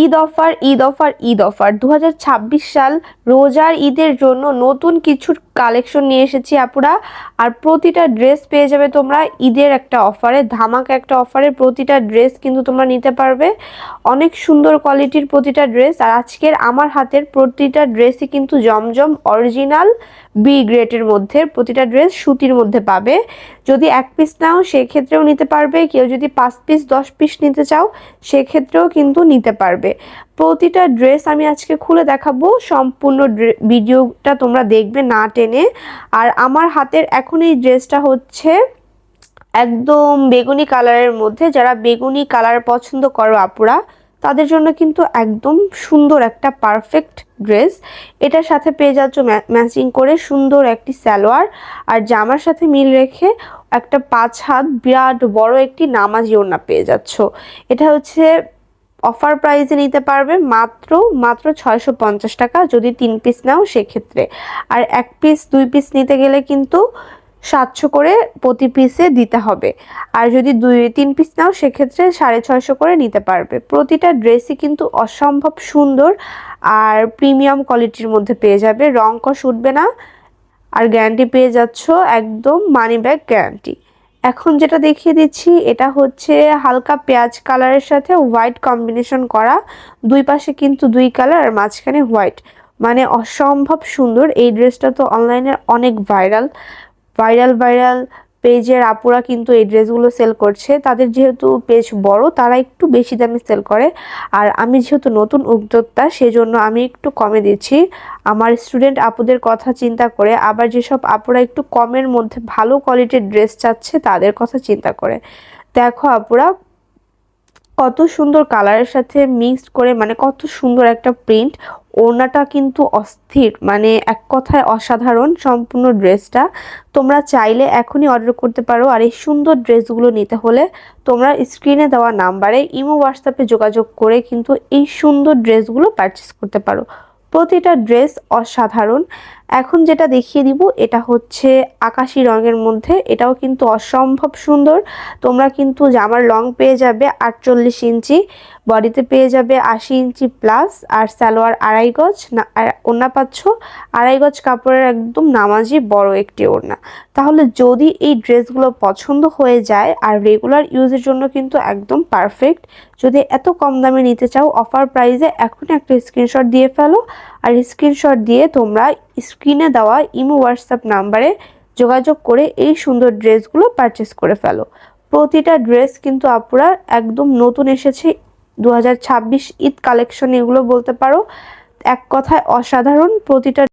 Eid offer Eid offer Eid offer. দু হাজার ছাব্বিশ সাল রোজার ঈদের জন্য নতুন কিছু কালেকশন নিয়ে এসেছি আপুরা। আর প্রতিটা ড্রেস পেয়ে যাবে তোমরা ঈদের একটা অফারে, ধামাকা একটা অফারে প্রতিটা ড্রেস কিন্তু তোমরা নিতে পারবে। অনেক সুন্দর কোয়ালিটির প্রতিটা ড্রেস। আর আজকের আমার হাতের প্রতিটা ড্রেসই কিন্তু জমজম, অরিজিনাল বি গ্রেটের মধ্যে প্রতিটা ড্রেস সুতির মধ্যে পাবে। যদি এক পিস নাও, সেক্ষেত্রেও নিতে পারবে। কেউ যদি পাঁচ পিস দশ পিস নিতে চাও, সেক্ষেত্রেও কিন্তু নিতে পারবে। প্রতিটা ড্রেস আমি আজকে খুলে দেখাবো। সম্পূর্ণ ভিডিওটা তোমরা দেখবে না টেনে। আর আমার হাতের এখন এই ড্রেসটা হচ্ছে একদম বেগুনি কালারের মধ্যে। যারা বেগুনি কালার পছন্দ করো আপুরা, তাদের জন্য কিন্তু একদম সুন্দর একটা পারফেক্ট ড্রেস। এটার সাথে পেয়ে যাচ্ছ ম্যাচিং করে সুন্দর একটি সালোয়ার। আর জামার সাথে মিল রেখে একটা পাঁচ হাত বিরাট বড় একটি নামাজি ওড়না পেয়ে যাচ্ছ। এটা হচ্ছে অফার প্রাইসে নিতে পারবে মাত্র মাত্র ছয়শো পঞ্চাশ টাকা যদি তিন পিস নাও সেক্ষেত্রে। আর এক পিস দুই পিস নিতে গেলে কিন্তু সাতশো করে প্রতি পিসে দিতে হবে। আর যদি দুই, তিন পিস নাও সেক্ষেত্রে সাড়ে ছয়শো করে নিতে পারবে। প্রতিটা ড্রেসই কিন্তু অসম্ভব সুন্দর আর প্রিমিয়াম কোয়ালিটির মধ্যে পেয়ে যাবে। রং কষ উঠবে না। আর গ্যারান্টি পেয়ে যাচ্ছ একদম মানি ব্যাগ গ্যারান্টি এখন যেটা দেখিয়ে দিচ্ছি, এটা হচ্ছে হালকা পেঁয়াজ কালারের সাথে হোয়াইট কম্বিনেশন করা। দুই পাশে কিন্তু দুই কালার আর মাঝখানে হোয়াইট মানে অসম্ভব সুন্দর। এই ড্রেসটা তো অনলাইনে অনেক ভাইরাল ভাইরাল ভাইরাল পেজের আপুরা কিন্তু এই ড্রেসগুলো সেল করছে। তাদের যেহেতু পেজ বড়, তারা একটু বেশি দামে সেল করে। আর আমি যেহেতু নতুন উদ্যোক্তা, সেজন্য আমি একটু কমে দিচ্ছি। আমার স্টুডেন্ট আপুদের কথা চিন্তা করে, আবার যেসব আপুরা একটু কমের মধ্যে ভালো কোয়ালিটির ড্রেস চাচ্ছে, তাদের কথা চিন্তা করে। দেখো আপুরা, কত সুন্দর কালারের সাথে মিক্সড করে মানে কত সুন্দর একটা প্রিন্ট ওড়নাটা কিন্তু অস্থির মানে এক কথায় অসাধারণ সম্পূর্ণ ড্রেসটা। তোমরা চাইলে এখনই অর্ডার করতে পারো আর এই সুন্দর ড্রেসগুলো নিতে হলে তোমরা স্ক্রিনে দেওয়া নাম্বারে ইমো হোয়াটসঅ্যাপে যোগাযোগ করে কিন্তু এই সুন্দর ড্রেসগুলো পারচেস করতে পারো। প্রতিটা ড্রেস অসাধারণ। এখন যেটা দেখিয়ে দিব, এটা হচ্ছে আকাশি রঙের মধ্যে। এটাও কিন্তু অসম্ভব সুন্দর। তোমরা কিন্তু জামার লং পেয়ে যাবে আটচল্লিশ ইঞ্চি, বডিতে পেয়ে যাবে আশি ইঞ্চি প্লাস আর সালোয়ার আড়াই গজ, না ওড়না পাচ্ছ, আড়াই গজ কাপড়ের একদম নামাজি বড় একটি ওড়না। তাহলে যদি এই ড্রেসগুলো পছন্দ হয়ে যায়, আর রেগুলার ইউজের জন্য কিন্তু একদম পারফেক্ট যদি এত কম দামে নিতে চাও অফার প্রাইসে এখন একটা স্ক্রিনশট দিয়ে ফেলো। আর স্ক্রিনশট দিয়ে তোমরা স্ক্রিনে দেওয়া ইমো হোয়াটসঅ্যাপ নাম্বারে যোগাযোগ করে এই সুন্দর ড্রেসগুলো পারচেস করে ফেলো। প্রতিটা ড্রেস কিন্তু আপুরা একদম নতুন এসেছে দু হাজার ছাব্বিশ ঈদ কালেকশন এগুলো বলতে পারো। এক কথায় অসাধারণ প্রতিটা